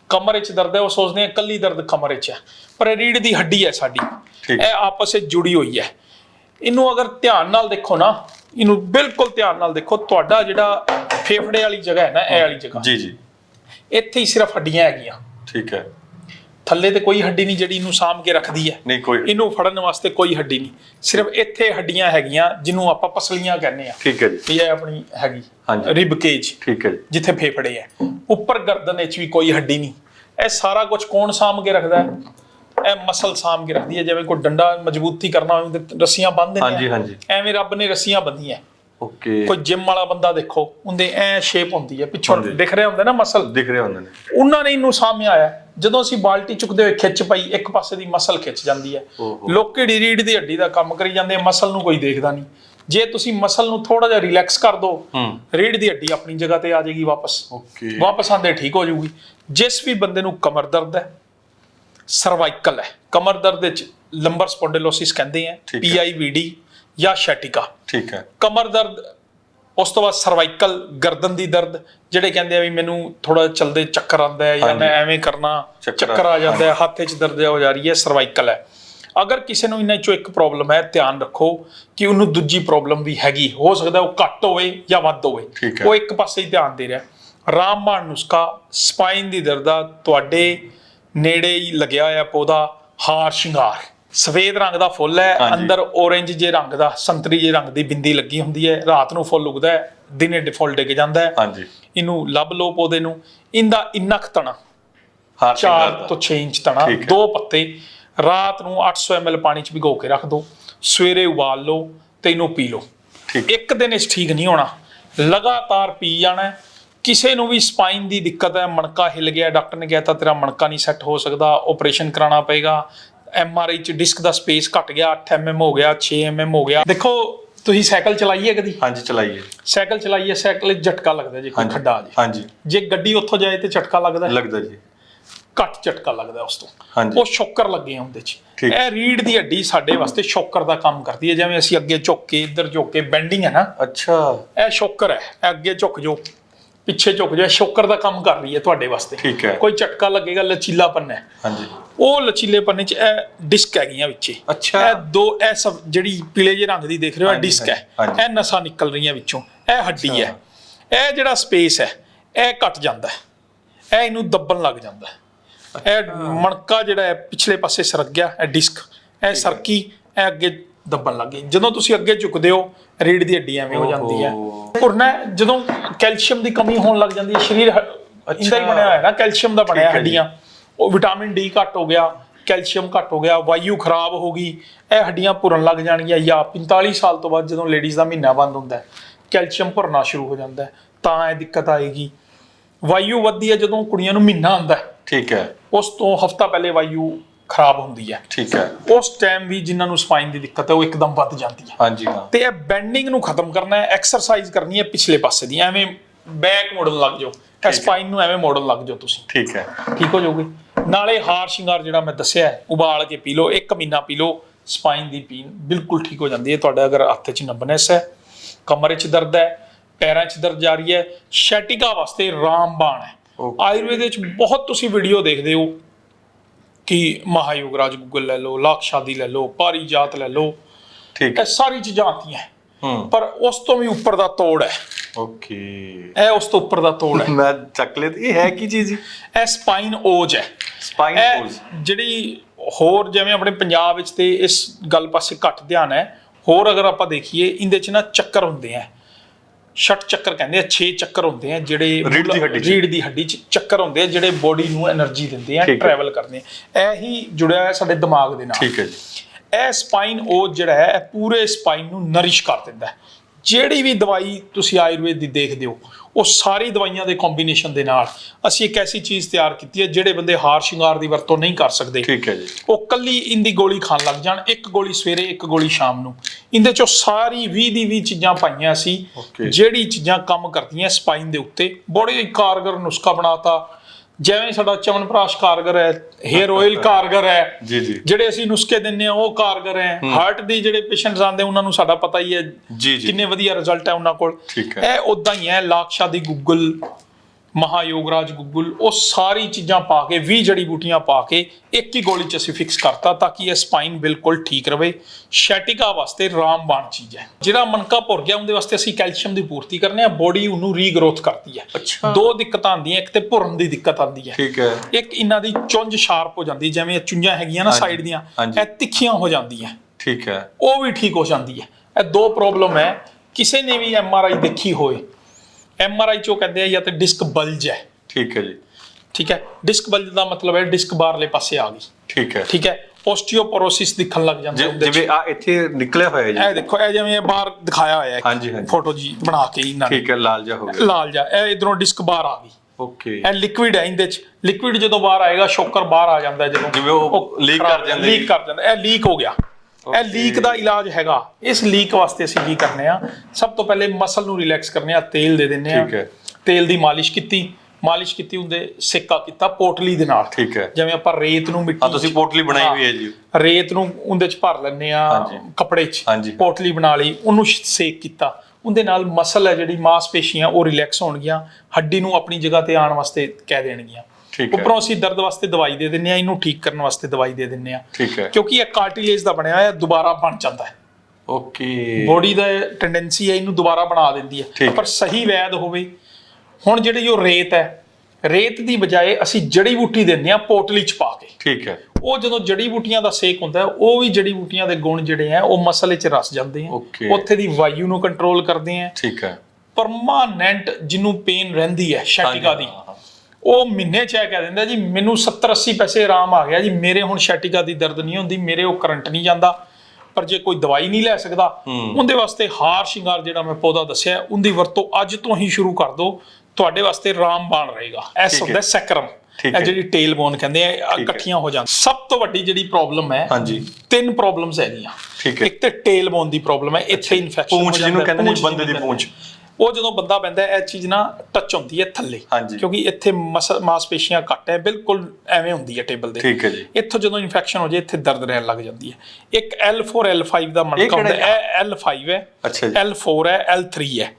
ਕਮਰ ਵਿੱਚ ਦਰਦ ਹੈ ਉਹ ਸੋਚਦੇ ਆ ਕੱਲੀ ਦਰਦ ਕਮਰ ਵਿੱਚ ਹੈ। ਪਰ ਇਹ ਰੀੜ ਦੀ ਹੱਡੀ ਹੈ ਸਾਡੀ। ਇਹ ਆਪਸ ਵਿੱਚ ਜੁੜੀ ਹੋਈ ਹੈ। ਇਹਨੂੰ ਅਗਰ ਧਿਆਨ ਨਾਲ ਦੇਖੋ ਨਾ ਇਹਨੂੰ ਬਿਲਕੁਲ ਧਿਆਨ ਨਾਲ ਦੇਖੋ ਤੁਹਾਡਾ ਜਿਹੜਾ ਫੇਫੜੇ ਵਾਲੀ ਜਗ੍ਹਾ ਹੈ ਨਾ ਇਹ ਵਾਲੀ ਜਗ੍ਹਾ। ਜੀ ਜੀ। ਇੱਥੇ ਹੀ ਸਿਰਫ ਹੱਡੀਆਂ ਹੈਗੀਆਂ। ਠੀਕ ਹੈ। ਥੱਲੇ ਤੇ ਕੋਈ ਹੱਡੀ ਨਹੀਂ ਜਿਹੜੀ ਇਹਨੂੰ ਸਾਂਭ ਕੇ ਰੱਖਦੀ ਹੈ। ਨਹੀਂ ਕੋਈ ਇਹਨੂੰ ਫੜਨ ਵਾਸਤੇ ਕੋਈ ਹੱਡੀ ਨਹੀਂ। ਸਿਰਫ ਇੱਥੇ ਹੱਡੀਆਂ ਹੈਗੀਆਂ ਜਿਹਨੂੰ ਆਪਾਂ ਪਸਲੀਆਂ ਕਹਿੰਦੇ ਆ ਠੀਕ ਹੈ ਜੀ। ਇਹ ਆਪਣੀ ਹੈਗੀ। ਹਾਂਜੀ। Rib cage. ਠੀਕ ਹੈ ਜੀ। ਜਿੱਥੇ ਫੇਫੜੇ ਆ ਉੱਪਰ ਗਰਦਨ ਵਿੱਚ ਵੀ ਕੋਈ ਹੱਡੀ ਨਹੀਂ। ਇਹ ਸਾਰਾ ਕੁਝ ਕੌਣ ਸਾਂਭ ਕੇ ਰੱਖਦਾ ਹੈ? ਇਹ ਮਸਲ ਸਾਂਭ ਕੇ ਰੱਖਦੀ ਹੈ। ਜਿਵੇਂ ਕੋਈ ਡੰਡਾ ਮਜ਼ਬੂਤੀ ਕਰਨਾ ਹੋਵੇ ਤੇ ਰੱਸੀਆਂ ਬੰਨ੍ਹ ਦਿੰਦੇ ਹਾਂਜੀ, ਹਾਂਜੀ। ਐਵੇਂ ਰੱਬ ਨੇ ਰੱਸੀਆਂ ਬੰਨ੍ਹੀਆਂ ਓਕੇ। ਕੋਈ ਜਿਮ ਵਾਲਾ ਬੰਦਾ ਦੇਖੋ ਉਹਦੇ ਐ ਸ਼ੇਪ ਹੁੰਦੀ ਹੈ ਪਿੱਛੋਂ। ਦਿਖ ਰਿਹਾ ਹੁੰਦਾ ਨਾ ਮਸਲ ਦਿਖ ਰਹੇ ਹੁੰਦੇ ਨੇ। ਉਹਨਾਂ ਨੇ ਇਹਨੂੰ ਸਾਹਮਣੇ ਆਇਆ। ਜਦੋਂ ਅਸੀਂ ਬਾਲਟੀ ਚੁੱਕਦੇ ਹੋਏ ਖਿੱਚ ਪਈ ਇੱਕ ਪਾਸੇ ਦੀ ਮਸਲ ਖਿੱਚ ਜਾਂਦੀ ਹੈ। ਲੋਕੀ ਰੀੜ ਦੀ ਹੱਡੀ ਦਾ ਕੰਮ ਕਰੀ ਜਾਂਦੇ ਮਸਲ ਨੂੰ ਕੋਈ ਦੇਖਦਾ ਨਹੀਂ। ਜੇ ਤੁਸੀਂ ਮਸਲ ਨੂੰ ਥੋੜਾ ਜਿਹਾ ਰਿਲੈਕਸ ਕਰ ਦਿਓ ਹੂੰ। ਰੀੜ ਦੀ ਹੱਡੀ ਆਪਣੀ ਜਗ੍ਹਾ ਤੇ ਆ ਜਾਏਗੀ ਵਾਪਸ। ਓਕੇ। ਵਾਪਸ ਆਂਦੇ ਠੀਕ ਹੋ ਜਾਊਗੀ। ਜਿਸ ਵੀ ਬੰਦੇ ਨੂੰ ਕਮਰ ਦਰਦ ਹੈ ਸਰਵਾਈਕਲ ਹੈ। ਕਮਰ ਦਰਦ ਵਿੱਚ ਲੰਬਰ ਸਪੌਂਡਿਲੋਸਿਸ ਕਹਿੰਦੇ ਆ। ਪੀਆਈਵੀਡੀ ਜਾਂ ਸ਼ੈਟਿਕਾ ਠੀਕ ਹੈ। ਕਮਰ ਦਰਦ ਉਸ ਤੋਂ ਬਾਅਦ ਸਰਵਾਈਕਲ ਗਰਦਨ ਦੀ ਦਰਦ ਜਿਹੜੇ ਕਹਿੰਦੇ ਆ ਵੀ ਮੈਨੂੰ ਥੋੜਾ ਚਲਦੇ ਚੱਕਰ ਆਉਂਦਾ ਹੈ ਜਾਂ। ਮੈਂ ਐਵੇਂ ਕਰਨਾ ਚੱਕਰ ਆ ਜਾਂਦਾ ਹੈ ਹੱਥ 'ਚ ਦਰਦ ਹੋ ਜਾ ਰਹੀ ਹੈ ਸਰਵਾਈਕਲ ਹੈ। ਅਗਰ ਕਿਸੇ ਨੂੰ ਇਹਨਾਂ ਚੋਂ ਇੱਕ ਪ੍ਰੋਬਲਮ ਹੈ ਧਿਆਨ ਰੱਖੋ ਕਿ ਉਹਨੂੰ ਦੂਜੀ ਪ੍ਰੋਬਲਮ ਵੀ ਹੈਗੀ। ਹੋ ਸਕਦਾ ਉਹ ਘੱਟ ਹੋਵੇ ਜਾਂ ਵੱਧ ਹੋਵੇ। ਉਹ ਇੱਕ ਪਾਸੇ ਹੀ ਧਿਆਨ ਦੇ ਰਿਹਾ। ਰਾਮਬਾਣ ਨੁਸਖਾ ਸਪਾਈਨ ਦੀ ਦਰਦ ਦਾ ਤੁਹਾਡੇ ਨੇੜੇ ਹੀ ਲੱਗਿਆ ਹੋਇਆ ਪੌਦਾ ਹਾਰ ਸ਼ਿੰਗਾਰ। ਸਫੇਦ ਰੰਗ ਦਾ ਫੁੱਲ ਹੈ ਹਾਂਜੀ। ਅੰਦਰ orange ਜੇ ਰੰਗ ਦਾ ਸੰਤਰੀ ਜੇ ਰੰਗ ਦੀ ਬਿੰਦੀ ਲੱਗੀ ਹੁੰਦੀ ਹੈ ਰਾਤ ਨੂੰ ਫੁੱਲ ਉਗਦਾ ਹੈ ਦਿਨੇ ਡਿਫਾਲਟ ਡਿੱਗ ਜਾਂਦਾ ਹੈ ਹਾਂਜੀ ਇਹਨੂੰ ਲੱਭ ਲੋ ਪੌਦੇ ਨੂੰ ਇਹਦਾ ਇੰਨਾ ਕੁ ਤਣਾ ਹਾਰ 4 ਤੋਂ 6 ਇੰਚ ਤਣਾ ਠੀਕ ਹੈ। ਦੋ ਪੱਤੇ ਰਾਤ ਨੂੰ 800 ml ਪਾਣੀ ਚ ਭਿਗੋ ਕੇ ਰੱਖ ਦਿਓ ਸਵੇਰੇ ਉਬਾਲ ਲਓ ਤੇ ਇਹਨੂੰ ਪੀ ਲਓ ਠੀਕ ਇੱਕ ਦਿਨ ਇਸ ਠੀਕ ਨਹੀਂ ਹੋਣਾ ਲਗਾਤਾਰ ਪੀ ਜਾਣਾ ਹੈ। ਕਿਸੇ ਨੂੰ ਵੀ ਸਪਾਈਨ ਦੀ ਦਿੱਕਤ ਹੈ ਮਣਕਾ ਹਿੱਲ ਗਿਆ ਡਾਕਟਰ ਨੇ ਕਿਹਾ ਤਾਂ ਤੇਰਾ ਮਣਕਾ ਨਹੀਂ ਸੈੱਟ ਹੋ ਸਕਦਾ ਆਪਰੇਸ਼ਨ ਕਰਾਉਣਾ ਪਏਗਾ ਐਮ ਆਰ ਆਈ ਚ ਡਿਸਕ ਦਾ ਸਪੇਸ ਘਟ ਗਿਆ 8 mm ਹੋ ਗਿਆ 6 mm ਹੋ ਗਿਆ। ਦੇਖੋ ਤੁਸੀਂ ਸਾਈਕਲ ਚਲਾਈ ਹੈ ਕਦੀ? ਹਾਂਜੀ ਚਲਾਈਏ। ਸਾਈਕਲ ਚਲਾਈਏ ਸਾਈਕਲ 'ਚ ਝਟਕਾ ਲੱਗਦਾ ਜੇ ਕੋਈ ਹਾਂਜੀ ਖੱਡਾ ਆ ਜੇ। ਹਾਂਜੀ। ਜੇ ਗੱਡੀ ਉੱਥੋਂ ਜਾਏ ਤੇ ਝਟਕਾ ਲੱਗਦਾ? ਹੈ, ਲੱਗਦਾ ਜੀ। ਘੱਟ ਝਟਕਾ ਲੱਗਦਾ ਉਸ ਤੋਂ। ਹਾਂਜੀ। ਉਹ ਸ਼ੌਕਰ ਲੱਗੇ ਆ ਉਹਦੇ 'ਚ। ਠੀਕ। ਇਹ ਰੀੜ ਦੀ ਹੱਡੀ ਸਾਡੇ ਵਾਸਤੇ ਸ਼ੌਕਰ ਦਾ ਕੰਮ ਕਰਦੀ ਹੈ। ਜਿਵੇਂ ਅਸੀਂ ਅੱਗੇ ਝੁੱਕ ਕੇ ਇੱਧਰ ਝੁੱਕ ਕੇ ਬੈਂਡਿੰਗ ਹੈ ਨਾ। ਅੱਛਾ। ਇਹ ਸ਼ੌਕਰ ਹੈ। ਇਹ ਅੱਗੇ ਝੁੱਕ ਜਾਓ। ਪਿੱਛੇ ਝੁੱਕ ਇਹ ਸ਼ੌਕਰ ਦਾ ਕੰਮ ਕਰ ਰਹੀ ਹੈ ਤੁਹਾਡੇ ਵਾਸਤੇ। ਠੀਕ ਹੈ। ਕੋਈ ਝਟਕਾ ਲੱਗੇਗਾ ਲਚੀਲਾਪਨ ਹੈ। ਹਾਂਜੀ। ਉਹ ਲਚੀਲੇਪਨ 'ਚ ਇਹ ਡਿਸਕ ਹੈਗੀਆਂ ਵਿੱਚੇ। ਅੱਛਾ। ਇਹ ਦੋ ਇਹ ਸਭ ਜਿਹੜੀ ਪੀਲੇ ਜਿਹੇ ਰੰਗ ਦੀ ਦੇਖ ਰਹੇ ਹੋ ਇਹ ਡਿਸਕ ਹੈ। ਇਹ ਨਸਾਂ ਨਿਕਲ ਰਹੀਆਂ ਵਿੱਚੋਂ। ਇਹ ਹੱਡੀ ਹੈ। ਇਹ ਜਿਹੜਾ ਸਪੇਸ ਹੈ ਇਹ ਘਟ ਜਾਂਦਾ ਹੈ। ਇਹ ਇਹਨੂੰ ਦੱਬਣ ਲੱਗ ਜਾਂਦਾ ਹੈ। ਇਹ ਮਣਕਾ ਜਿਹੜਾ ਹੈ ਪਿਛਲੇ ਪਾਸੇ ਸਰਕ ਗਿਆ ਇਹ ਡਿਸਕ ਇਹ ਸਰਕੀ ਇਹ ਅੱਗੇ ਦੱਬਣ ਲੱਗ ਜਦੋਂ ਤੁਸੀਂ ਅੱਗੇ ਝੁਕਦੇ ਹੋ ਰੀੜ ਦੀ ਹੱਡੀ ਐਵੇਂ ਹੋ ਜਾਂਦੀ ਹੈ। ਘੁਰਨਾ ਹੈ, ਜਦੋਂ ਕੈਲਸ਼ੀਅਮ ਦੀ ਕਮੀ ਹੋਣ ਲੱਗ ਜਾਂਦੀ ਹੈ ਸਰੀਰ ਹ- ਇੰਦਾ ਹੀ। ਬਣਿਆ ਹੋਇਆ ਨਾ ਕੈਲਸ਼ੀਅਮ ਦਾ ਬਣਿਆ ਠੀਕ ਹੈ ਜੀ। ਹੱਡੀਆਂ ਉਹ ਵਿਟਾਮਿਨ ਡੀ ਘੱਟ ਹੋ ਗਿਆ ਕੈਲਸ਼ੀਅਮ ਘੱਟ ਹੋ ਗਿਆ ਵਾਯੂ ਖਰਾਬ ਹੋ ਗਈ ਇਹ ਹੱਡੀਆਂ ਭੁਰਨ ਲੱਗ ਜਾਣਗੀਆਂ ਜਾਂ 45 ਸਾਲ ਤੋਂ ਬਾਅਦ ਜਦੋਂ ਲੇਡੀਜ਼ ਦਾ ਮਹੀਨਾ ਬੰਦ ਹੁੰਦਾ ਹੈ ਕੈਲਸ਼ੀਅਮ ਭੁਰਨਾ ਸ਼ੁਰੂ ਹੋ ਜਾਂਦਾ ਹੈ ਤਾਂ ਇਹ ਦਿੱਕਤ ਆਏਗੀ ਵਾਯੂ ਵੱਧਦੀ ਹੈ ਜਦੋਂ ਕੁੜੀਆਂ ਨੂੰ ਮਹੀਨਾ ਹੁੰਦਾ ਹੈ ਠੀਕ ਹੈ ਉਸ ਤੋਂ ਹਫਤਾ ਪਹਿਲੇ ਵਾਯੂ ਖਰਾਬ ਹੁੰਦੀ ਹੈ। ਠੀਕ ਹੈ। ਉਸ ਟਾਈਮ ਵੀ ਜਿਨ੍ਹਾਂ ਨੂੰ ਸਪਾਈਨ ਦੀ ਦਿੱਕਤ ਹੈ ਉਹ ਇੱਕਦਮ ਵੱਧ ਜਾਂਦੀ ਹੈ। ਹਾਂਜੀ ਹਾਂ। ਤੇ ਇਹ ਬੈਂਡਿੰਗ ਨੂੰ ਖਤਮ ਕਰਨਾ ਹੈ ਐਕਸਰਸਾਈਜ਼ ਕਰਨੀ ਹੈ ਪਿਛਲੇ ਪਾਸੇ ਦੀ। ਐਵੇਂ ਬੈਕ ਮੋੜਨ ਲੱਗ ਜਾਓ ਇਹ ਸਪਾਈਨ ਨੂੰ ਐਵੇਂ ਮੋੜਨ ਲੱਗ ਜਾਓ ਤੁਸੀਂ। ਠੀਕ ਹੈ। ਠੀਕ ਹੋ ਜਾਓਗੇ। ਨਾਲੇ ਹਾਰ ਸ਼ਿੰਗਾਰ ਜਿਹੜਾ ਮੈਂ ਦੱਸਿਆ ਉਬਾਲ ਕੇ ਪੀ ਲਓ ਇੱਕ ਮਹੀਨਾ ਪੀ ਲਓ ਸਪਾਈਨ ਦੀ ਪੀਣ ਬਿਲਕੁਲ ਠੀਕ ਹੋ ਜਾਂਦੀ ਹੈ। ਤੁਹਾਡਾ ਅਗਰ ਹੱਥ 'ਚ ਨੰਬਨੈਸ ਹੈ ਕਮਰ 'ਚ ਦਰਦ ਹੈ ਪੈਰਾਂ 'ਚ ਦਰਦ ਜਾ ਰਹੀ ਹੈ ਸ਼ੈਟਿਕਾ ਵਾਸਤੇ ਰਾਮਬਾਣ ਹੈ. ਆਯੁਰਵੇਦ ਵਿੱਚ ਬਹੁਤ ਤੁਸੀਂ ਵੀਡੀਓ ਦੇਖਦੇ ਹੋ ਕਿ ਮਹਾਯੋਗਰਾਜ ਗੁੱਗਲ ਲੈ ਲਓ ਲਾਕਸ਼ਾਦੀ ਲੈ ਲਓ ਪਾਰੀਜਾਤ ਲੈ ਲਓ ਠੀਕ ਇਹ ਸਾਰੀ ਚੀਜ਼ਾਂ ਆਤੀਆਂ ਪਰ ਉਸ ਤੋਂ ਵੀ ਉੱਪਰ ਦਾ ਤੋੜ ਹੈ। ਓਕੇ। ਇਹ ਉਸ ਤੋਂ ਉੱਪਰ ਦਾ ਤੋੜ ਹੈ। ਮੈਂ ਚੱਕ ਲਿਆ। ਇਹ ਹੈ ਕੀ ਚੀਜ਼ ਇਹ ਸਪਾਈਨ ਓਜ ਹੈ। ਸਪਾਈਨ ਪੋਜ਼ ਜਿਹੜੀ ਹੋਰ ਜਿਵੇਂ ਆਪਣੇ ਪੰਜਾਬ ਵਿੱਚ ਤੇ ਇਸ ਗੱਲ ਪਾਸੇ ਘੱਟ ਧਿਆਨ ਹੈ ਹੋਰ ਅਗਰ ਆਪਾਂ ਦੇਖੀਏ ਇਹਦੇ ਚ ਨਾ ਚੱਕਰ ਹੁੰਦੇ ਆ ਛਟ ਚੱਕਰ ਕਹਿੰਦੇ ਆ 6 ਚੱਕਰ ਹੁੰਦੇ ਆ ਜਿਹੜੇ ਰੀੜ ਦੀ ਹੱਡੀ 'ਚ। ਚੱਕਰ ਹੁੰਦੇ ਆ ਜਿਹੜੇ ਬੋਡੀ ਨੂੰ એનર્ਜੀ ਦਿੰਦੇ ਆ ਟਰੈਵਲ ਕਰਦੇ ਆ। ਇਹ ਹੀ ਜੁੜਿਆ ਹੋਇਆ ਸਾਡੇ ਦਿਮਾਗ ਦੇ ਨਾਲ। ਠੀਕ ਹੈ ਜੀ। ਇਹ ਸਪਾਈਨ ਉਹ ਜਿਹੜਾ ਹੈ ਪੂਰੇ ਸਪਾਈਨ ਨੂੰ ਨਰਿਸ਼ ਕਰ ਦਿੰਦਾ ਹੈ। ਜਿਹੜੀ ਵੀ ਦਵਾਈ ਤੁਸੀਂ ਆਯੁਰਵੇਦ ਦੀ ਦੇਖਦੇ ਹੋ ਉਹ ਸਾਰੀ ਦਵਾਈਆਂ ਦੇ ਕੰਬੀਨੇਸ਼ਨ ਦੇ ਨਾਲ ਅਸੀਂ ਇੱਕ ਐਸੀ ਚੀਜ਼ ਤਿਆਰ ਕੀਤੀ ਹੈ ਜਿਹੜੇ ਬੰਦੇ ਹਾਰ ਸ਼ਿੰਗਾਰ ਦੀ ਵਰਤੋਂ ਨਹੀਂ ਕਰ ਸਕਦੇ। ਠੀਕ ਹੈ ਜੀ। ਉਹ ਕੱਲੀ ਇੰਦੀ ਗੋਲੀ ਖਾਣ ਲੱਗ ਜਾਣ ਇੱਕ ਗੋਲੀ ਸਵੇਰੇ ਇੱਕ ਗੋਲੀ ਸ਼ਾਮ ਨੂੰ। ਇਹਦੇ ਚੋਂ ਸਾਰੀ 20 ਦੀ 20 ਚੀਜ਼ਾਂ ਪਾਈਆਂ ਸੀ. ਜਿਹੜੀ ਚੀਜ਼ਾਂ ਕੰਮ ਕਰਦੀਆਂ ਸਪਾਈਨ ਦੇ ਉੱਤੇ ਬੜੇ ਕਾਰਗਰ ਨੁਸਖਾ ਬਣਾਤਾ ਜਿਵੇਂ ਸਾਡਾ ਚਵਨਪ੍ਰਾਸ਼ ਕਾਰਗਰ ਹੈ ਹੇਅਰ ਆਇਲ ਕਾਰਗਰ ਹੈ ਜੀ ਜੀ। ਜਿਹੜੇ ਅਸੀਂ ਨੁਸਖੇ ਦਿੰਨੇ ਆ ਉਹ ਕਾਰਗਰ ਹੈ। ਹਾਰਟ ਦੀ ਜਿਹੜੇ ਪੇਸ਼ੈਂਟਸ ਆਉਂਦੇ ਉਹਨਾਂ ਨੂੰ ਸਾਡਾ ਪਤਾ ਹੀ ਹੈ ਜੀ ਜੀ। ਕਿੰਨੇ ਵਧੀਆ ਰਿਜ਼ਲਟ ਹੈ ਉਹਨਾਂ ਕੋਲ। ਇਹ ਉਦਾਂ ਹੀ ਹੈ ਲਾਕਸ਼ਾ ਦੀ ਗੁੱਗਲ ਮਹਾਯੋਗਰਾਜ ਗੁੱਗਲ ਉਹ ਸਾਰੀ ਚੀਜ਼ਾਂ ਪਾ ਕੇ 20 ਜੜੀ ਬੂਟੀਆਂ ਪਾ ਕੇ ਇੱਕ ਹੀ ਗੋਲੀ ਚ ਅਸੀਂ ਫਿਕਸ ਕਰਤਾ ਤਾਂ ਕਿ ਇਹ ਸਪਾਈਨ ਬਿਲਕੁਲ ਠੀਕ ਰਵੇ। ਸ਼ੈਟਿਕਾ ਵਾਸਤੇ ਰਾਮਬਾਣ ਚੀਜ਼ ਹੈ। ਜਿਹੜਾ ਮਣਕਾ ਭੁਰ ਗਿਆ ਉਹਦੇ ਵਾਸਤੇ ਅਸੀਂ ਕੈਲਸ਼ੀਅਮ ਦੀ ਪੂਰਤੀ ਕਰਨੇ ਆ ਬੋਡੀ ਉਹਨੂੰ ਰੀਗਰੋਥ ਕਰਦੀ ਹੈ। ਅੱਛਾ। ਦੋ ਦਿੱਕਤਾਂ ਆਉਂਦੀਆਂ ਇੱਕ ਤੇ ਭੁਰਨ ਦੀ ਦਿੱਕਤ ਆਉਂਦੀ ਹੈ। ਠੀਕ ਹੈ। ਇੱਕ ਇਹਨਾਂ ਦੀ ਚੁੰਝ ਸ਼ਾਰਪ ਹੋ ਜਾਂਦੀ ਜਿਵੇਂ ਇਹ ਚੁੰਝਾਂ ਹੈਗੀਆਂ ਨਾ ਸਾਈਡ ਦੀਆਂ। ਇਹ ਤਿੱਖੀਆਂ ਹੋ ਜਾਂਦੀਆਂ। ਠੀਕ ਹੈ। ਉਹ ਵੀ ਠੀਕ ਹੋ ਜਾਂਦੀ ਹੈ। ਇਹ ਦੋ ਪ੍ਰੋਬਲਮ ਹੈ। ਕਿਸੇ ਨੇ ਵੀ ਐਮ ਆਰ ਆਈ ਦੇਖੀ ਹੋਏ ਐਮ ਆਰ ਆਈ ਚੋਂ ਕਹਿੰਦੇ ਆ ਜਾਂ ਤੇ ਡਿਸਕ ਬਲਜ ਹੈ। ਠੀਕ ਹੈ ਜੀ। ਠੀਕ ਹੈ? ਡਿਸਕ ਬਲਜ ਦਾ ਮਤਲਬ ਹੈ ਡਿਸਕ ਬਾਹਰਲੇ ਪਾਸੇ ਆ ਗਈ। ਠੀਕ ਹੈ। ਠੀਕ ਹੈ? ਓਸਟੀਓਪੋਰੋਸਿਸ ਦਿਖਣ ਲੱਗ ਜਾਂਦਾ ਜਿ- ਉਹਦੇ। ਜਿਵੇਂ ਆ ਇੱਥੇ ਨਿਕਲਿਆ ਹੋਇਆ ਜੀ। ਇਹ ਦੇਖੋ ਇਹ ਜਿਵੇਂ ਇਹ ਬਾਹਰ ਦਿਖਾਇਆ ਹੋਇਆ ਹੈ। ਹਾਂਜੀ, ਹਾਂਜੀ। ਫੋਟੋ ਜੀ ਬਣਾ ਕੇ ਇਹਨਾਂ ਨੇ। ਠੀਕ ਹੈ ਲਾਲ ਜਿਹਾ ਹੋ ਗਿਆ। ਲਾਲ ਜਾ ਇਹ ਇਧਰੋਂ ਡਿਸਕ ਬਾਹਰ ਆ ਗਈ। ਓਕੇ। ਇਹ ਲਿਕਵਿਡ ਹੈ ਇਹਦੇ ਚ। ਲਿਕਵਿਡ ਜਦੋਂ ਬਾਹਰ ਆਏਗਾ ਸ਼ੋਕਰ ਬਾਹਰ ਆ ਜਾਂਦਾ ਜਦੋਂ ਜਿਵੇਂ ਉਹ leak ਕਰ ਜਾਂਦੇ ਲੀਕ ਕਰ ਜਾਂਦਾ। ਇਹ ਲੀਕ ਹੋ ਗਿਆ। ਇਹ ਲੀਕ ਦਾ ਇਲਾਜ ਹੈਗਾ। ਇਸ ਲੀਕ ਵਾਸਤੇ ਅਸੀਂ ਕੀ ਕਰਨੇ ਆ? ਸਭ ਤੋਂ ਪਹਿਲੇ ਮਸਲ ਨੂੰ ਰਿਲੈਕਸ ਕਰਨੇ ਆ ਤੇਲ ਦੇ ਦਿੰਨੇ ਆ। ਠੀਕ ਹੈ। ਤੇਲ ਦੀ ਮਾਲਿਸ਼ ਕੀਤੀ। ਮਾਲਿਸ਼ ਕੀਤੀ ਹੁੰਦੇ ਸੇਕਾ ਕੀਤਾ ਪੋਟਲੀ ਦੇ ਨਾਲ। ਠੀਕ ਹੈ। ਜਿਵੇਂ ਆਪਾਂ ਰੇਤ ਨੂੰ ਮਿੱਟੀ ਤੁਸੀਂ ਪੋਟਲੀ ਬਣਾਈ ਹੋਈ ਹੈ ਜੀ। ਰੇਤ ਨੂੰ ਉਹਦੇ ਚ ਭਰ ਲੈਂਦੇ ਆ। ਕੱਪੜੇ 'ਚ। ਪੋਟਲੀ ਬਣਾ ਲਈ ਉਹਨੂੰ ਸੇਕ ਕੀਤਾ। ਉਹਦੇ ਨਾਲ ਮਸਲ ਹੈ ਜਿਹੜੀ ਮਾਸਪੇਸ਼ੀਆਂ ਉਹ ਰਿਲੈਕਸ ਹੋਣਗੀਆਂ। ਹੱਡੀ ਨੂੰ ਆਪਣੀ ਜਗ੍ਹਾ ਤੇ ਆਉਣ ਵਾਸਤੇ ਕਹਿ ਦੇਣਗੀਆਂ। ਠੀਕ ਹੈ। ਉੱਪਰੋਂ ਅਸੀਂ ਦਰਦ ਵਾਸਤੇ ਦਵਾਈ ਦੇ ਦਿੰਨੇ ਆ ਇਹਨੂੰ ਠੀਕ ਕਰਨ ਵਾਸਤੇ ਦਵਾਈ ਦੇ ਦਿੰਨੇ ਆ ਠੀਕ ਹੈ। ਕਿਉਂਕਿ ਇਹ ਕਾਰਟਿਲੇਜ ਦਾ ਬਣਿਆ ਹੋਇਆ ਦੁਬਾਰਾ ਬਣ ਜਾਂਦਾ ਹੈ। ਓਕੇ। ਬੋਡੀ ਦਾ ਟੈਂਡੈਂਸੀ ਹੈ ਇਹਨੂੰ ਦੁਬਾਰਾ ਬਣਾ ਦਿੰਦੀ ਹੈ। ਪਰ ਸਹੀ ਵੈਦ ਹੋਵੇ ਹੁਣ ਜਿਹੜੀ ਉਹ ਰੇਤ ਹੈ ਰੇਤ ਦੀ ਬਜਾਏ ਅਸੀਂ ਜੜੀ ਬੂਟੀ ਦਿੰਦੇ ਆ ਪੋਟਲੀ ਚ ਪਾ ਕੇ। ਠੀਕ ਹੈ। ਉਹ ਜਦੋਂ ਜੜੀ ਬੂਟੀਆਂ ਦਾ ਸੇਕ ਹੁੰਦਾ ਉਹ ਵੀ ਜੜੀ ਬੂਟੀਆਂ ਦੇ ਗੁਣ ਜਿਹੜੇ ਆ ਉਹ ਮਸਲ ਵਿੱਚ ਰਸ ਜਾਂਦੇ ਆ. ਉੱਥੇ ਦੀ ਵਾਯੂ ਨੂੰ ਕੰਟਰੋਲ ਕਰਦੇ ਆ ਠੀਕ ਹੈ। ਪਰਮਾਨੈਂਟ ਜਿਹਨੂੰ ਪੇਨ ਰਹਿੰਦੀ ਹੈ ਸ਼ੈਟਿਕਾ ਦੀ। ਉਹ ਮਹੀਨੇ ਚ ਇਹ ਕਹਿ ਦਿੰਦਾ ਜੀ ਮੈਨੂੰ 70 80 ਪੈਸੇ ਆਰਾਮ ਆ ਗਿਆ ਜੀ ਮੇਰੇ ਹੁਣ ਸ਼ੈਟਿਕਾ ਦੀ ਦਰਦ ਨਹੀਂ ਹੁੰਦੀ ਮੇਰੇ ਉਹ ਕਰੰਟ ਨਹੀਂ ਜਾਂਦਾ ਪਰ ਜੇ ਕੋਈ ਦਵਾਈ ਨਹੀਂ ਲੈ ਸਕਦਾ ਉਹਦੇ ਵਾਸਤੇ ਹਾਰ ਸ਼ਿੰਗਾਰ ਜਿਹੜਾ ਮੈਂ ਪੌਦਾ ਦੱਸਿਆ ਉਹਦੀ ਵਰਤੋਂ ਅੱਜ ਤੋਂ ਹੀ ਸ਼ੁਰੂ ਕਰ ਦਿਓ ਤੁਹਾਡੇ ਵਾਸਤੇ ਰਾਮਬਾਣ ਰਹੇਗਾ। ਐਸ। ਹੁੰਦਾ ਸੈਕਰਮ। ਇਹ। ਜਿਹੜੀ ਟੇਲ ਬੋਨ ਕਹਿੰਦੇ ਆ ਇਕੱਠੀਆਂ ਹੋ ਜਾਂਦੀਆਂ। ਸਭ ਤੋਂ ਵੱਡੀ ਜਿਹੜੀ ਪ੍ਰੋਬਲਮ ਹੈ ਹਾਂਜੀ। ਤਿੰਨ ਪ੍ਰੋਬਲਮਸ ਹੈਗੀਆਂ। ਇੱਕ ਤੇ ਟੇਲ ਬੋਨ ਦੀ ਪ੍ਰੋਬਲਮ ਹੈ ਇੱਥੇ ਇਨਫੈਕਸ਼ਨ ਪੂੰਛ ਜਿਹਨੂੰ ਕਹਿੰਦੇ ਨੇ ਬੰਦੇ ਦੀ ਪੂੰਛ। ਉਹ ਜਦੋਂ ਬੰਦਾ ਬੰਦਾ ਇਹ ਚੀਜ਼ ਨਾ ਟੱਚ ਹੁੰਦੀ ਹੈ ਥੱਲੇ। ਕਿਉਂਕਿ ਇੱਥੇ ਮਸ- ਮਾਸਪੇਸ਼ੀਆਂ ਘੱਟ ਹੈ ਬਿਲਕੁਲ ਐਵੇਂ ਹੁੰਦੀ ਹੈ ਟੇਬਲ ਦੇ। ਠੀਕ ਹੈ ਜੀ। ਇੱਥੋਂ ਜਦੋਂ ਇਨਫੈਕਸ਼ਨ ਹੋ ਜਾਏ ਇੱਥੇ ਦਰਦ ਰਹਿਣ ਲੱਗ ਜਾਂਦੀ ਹੈ। ਇੱਕ L4 L5 ਦਾ ਮਣਕਾ ਹੁੰਦਾ ਹੈ ਇਹ L5 ਹੈ ਅੱਛਾ ਜੀ। L4 ਹੈ L3 ਹੈ।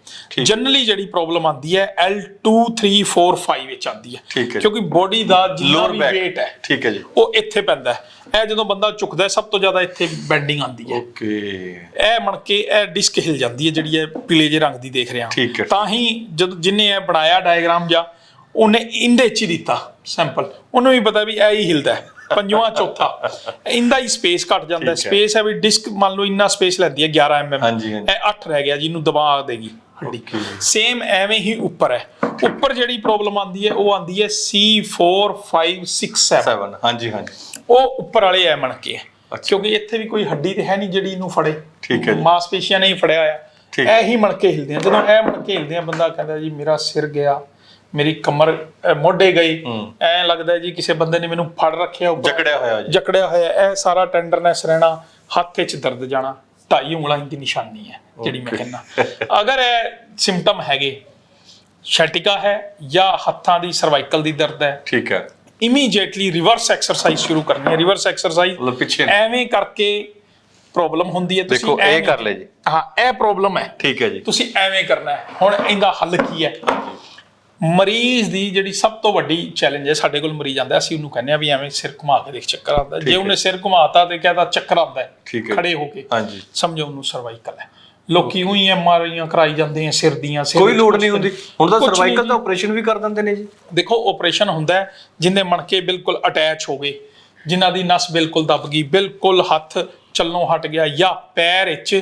ਜਨਰਲੀ ਜਿਹੜੀ ਪ੍ਰੋਬਲਮ ਆਉਂਦੀ ਹੈ L2 3 4 5 ਵਿੱਚ ਆਉਂਦੀ ਹੈ। ਕਿਉਂਕਿ ਬੋਡੀ ਦਾ ਜਿੰਨਾ ਵੀ weight ਹੈ ਠੀਕ ਹੈ ਜੀ। ਉਹ ਇੱਥੇ ਪੈਂਦਾ ਹੈ। ਇਹ ਜਦੋਂ ਬੰਦਾ ਝੁਕਦਾ ਸਭ ਤੋਂ ਜ਼ਿਆਦਾ ਇੱਥੇ ਬੈਂਡਿੰਗ ਆਉਂਦੀ ਹੈ। ਓਕੇ। ਇਹ ਮਣ ਕੇ ਇਹ ਡਿਸਕ ਹਿਲ ਜਾਂਦੀ ਹੈ ਜਿਹੜੀ ਇਹ ਪੀਲੇ ਜਿਹੇ ਰੰਗ ਦੀ ਦੇਖ ਰਹੇ। ਤਾਂ ਹੀ ਜਦ ਜਿਨੇ ਇਹ ਬਣਾਇਆ ਡਾਇਗਰਾਮ ਜਾਂ ਉਹਨੇ ਇੰਦੇ ਚ ਦਿੱਤਾ ਸੈਂਪਲ ਉਹਨੂੰ ਵੀ ਪਤਾ ਵੀ ਇਹ ਹੀ ਹਿਲਦਾ ਹੈ ਪੰਜਵਾਂ ਚੌਥਾ। ਇੰਦਾ ਹੀ ਸਪੇਸ ਘਟ ਜਾਂਦਾ। ਸਪੇਸ ਹੈ। ਵੀ ਡਿਸਕ ਮੰਨ ਲਓ ਇੰਨਾ ਸਪੇਸ ਲੈਂਦੀ ਹੈ 11 mm ਹਾਂਜੀ, ਹਾਂਜੀ। ਇਹ 8 ਰਹਿ ਗਿਆ ਜਿਹਨੂੰ ਦਬਾ ਦੇਗੀ। ਹੱਡੀ. ਸੇਮ ਐਵੇਂ ਹੀ ਉੱਪਰ ਹੈ। ਉੱਪਰ ਜਿਹੜੀ ਪ੍ਰੋਬਲਮ ਆਉਂਦੀ ਹੈ ਉਹ ਆਉਂਦੀ ਹੈ C4 5 6 7 7 ਹਾਂਜੀ ਹਾਂਜੀ। ਉਹ ਉੱਪਰ ਵਾਲੇ ਐ ਮਣ ਕੇ। ਕਿਉਂਕਿ ਇੱਥੇ ਵੀ ਕੋਈ ਹੱਡੀ ਤੇ ਹੈ ਨਹੀਂ ਜਿਹੜੀ ਇਹਨੂੰ ਫੜੇ। ਠੀਕ ਹੈ। ਮਾਸਪੇਸ਼ੀਆਂ ਨੇ ਹੀ ਫੜਿਆ ਠੀਕ। ਇਹ ਹੀ ਮਣ ਕੇ ਹਿਲਦੇ ਆ। ਜਦੋਂ ਇਹ ਮਣ ਕੇ ਹਿਲਦੇ ਆ ਬੰਦਾ ਕਹਿੰਦਾ ਜੀ ਮੇਰਾ ਸਿਰ ਗਿਆ ਮੇਰੀ ਕਮਰ ਮੋਢੇ ਗਈ। ਐ ਲੱਗਦਾ ਜੀ ਕਿਸੇ ਬੰਦੇ ਨੇ ਮੈਨੂੰ ਫੜ ਰੱਖਿਆ ਜਕੜਿਆ ਹੋਇਆ ਜਕੜਿਆ ਹੋਇਆ। ਇਹ ਸਾਰਾ ਟੈਂਡਰਨੈਸ ਰਹਿਣਾ ਹੱਥ 'ਚ ਦਰਦ ਜਾਣਾ। ਢਾਈ ਉਂਗਲਾਂ ਦੀ ਨਿਸ਼ਾਨੀ ਹੈ ਜਿਹੜੀ ਮੈਂ. ਕਹਿੰਦਾ। ਅਗਰ ਇਹ ਸਿੰਪਟਮ ਹੈਗੇ ਸ਼ੈਟਿਕਾ ਹੈ ਜਾਂ ਹੱਥਾਂ ਦੀ ਸਰਵਾਈਕਲ ਦੀ ਦਰਦ ਹੈ ਠੀਕ ਹੈ। ਇਮੀਡੀਏਟਲੀ ਰਿਵਰਸ ਐਕਸਰਸਾਈਜ਼ ਸ਼ੁਰੂ ਕਰਨੀ ਹੈ। ਰਿਵਰਸ ਐਕਸਰਸਾਈਜ਼ ਮਤਲਬ ਪਿੱਛੇ ਨੂੰ। ਐਵੇਂ ਕਰਕੇ ਪ੍ਰੋਬਲਮ ਹੁੰਦੀ ਹੈ। ਦੇਖੋ, ਇਹ ਐਵੇਂ- ਕਰ ਲਿਆ ਜੀ। ਹਾਂ ਇਹ ਪ੍ਰੋਬਲਮ ਹੈ। ਠੀਕ ਹੈ ਜੀ। ਤੁਸੀਂ ਐਵੇਂ ਕਰਨਾ ਹੈ। ਹੁਣ ਇਹਦਾ ਹੱਲ ਕੀ ਹੈ? ਮਰੀਜ਼ ਦੀ ਜਿਹੜੀ ਸਭ ਤੋਂ ਵੱਡੀ ਚੈਲੰਜ ਹੈ ਸਾਡੇ ਕੋਲ ਮਰੀਜ਼ ਆਂਦਾ ਅਸੀਂ ਉਹਨੂੰ ਕਹਿੰਦੇ ਆ ਵੀ ਐਵੇਂ ਸਿਰ ਘੁਮਾ ਕੇ ਦੇਖ ਚੱਕਰ ਆਉਂਦਾ ਜੇ। ਉਹਨੇ ਸਿਰ ਘੁਮਾਤਾ ਤੇ ਕਹਦਾ ਚੱਕਰ ਆਉਂਦਾ। ਖੜੇ ਹੋ ਕੇ ਹਾਂਜੀ ਸਮਝੋ ਉਹਨੂੰ ਸਰਵਾਈਕਲ ਹੈ ਲੋਕੀ ਉਹੀ ਐਮਆਰਆਈਆਂ ਕਰਾਈ ਜਾਂਦੇ ਆ ਸਿਰ ਦੀਆਂ ਸਿਰ ਕੋਈ ਲੋੜ ਨਹੀਂ ਹੁੰਦੀ ਹੁਣ ਤਾਂ ਸਰਵਾਈਕਲ। ਦਾ ਆਪਰੇਸ਼ਨ ਵੀ ਕਰ ਦਿੰਦੇ ਨੇ ਜੀ ਦੇਖੋ ਆਪਰੇਸ਼ਨ ਹੁੰਦਾ ਜਿੰਦੇ ਮਣਕੇ ਬਿਲਕੁਲ ਅਟੈਚ ਹੋ ਗਏ ਜਿਨ੍ਹਾਂ ਦੀ ਨਸ ਬਿਲਕੁਲ ਦਬ ਗਈ ਬਿਲਕੁਲ ਹੱਥ ਚੱਲਣੋਂ ਹਟ ਗਿਆ ਜਾਂ ਪੈਰ ਵਿੱਚ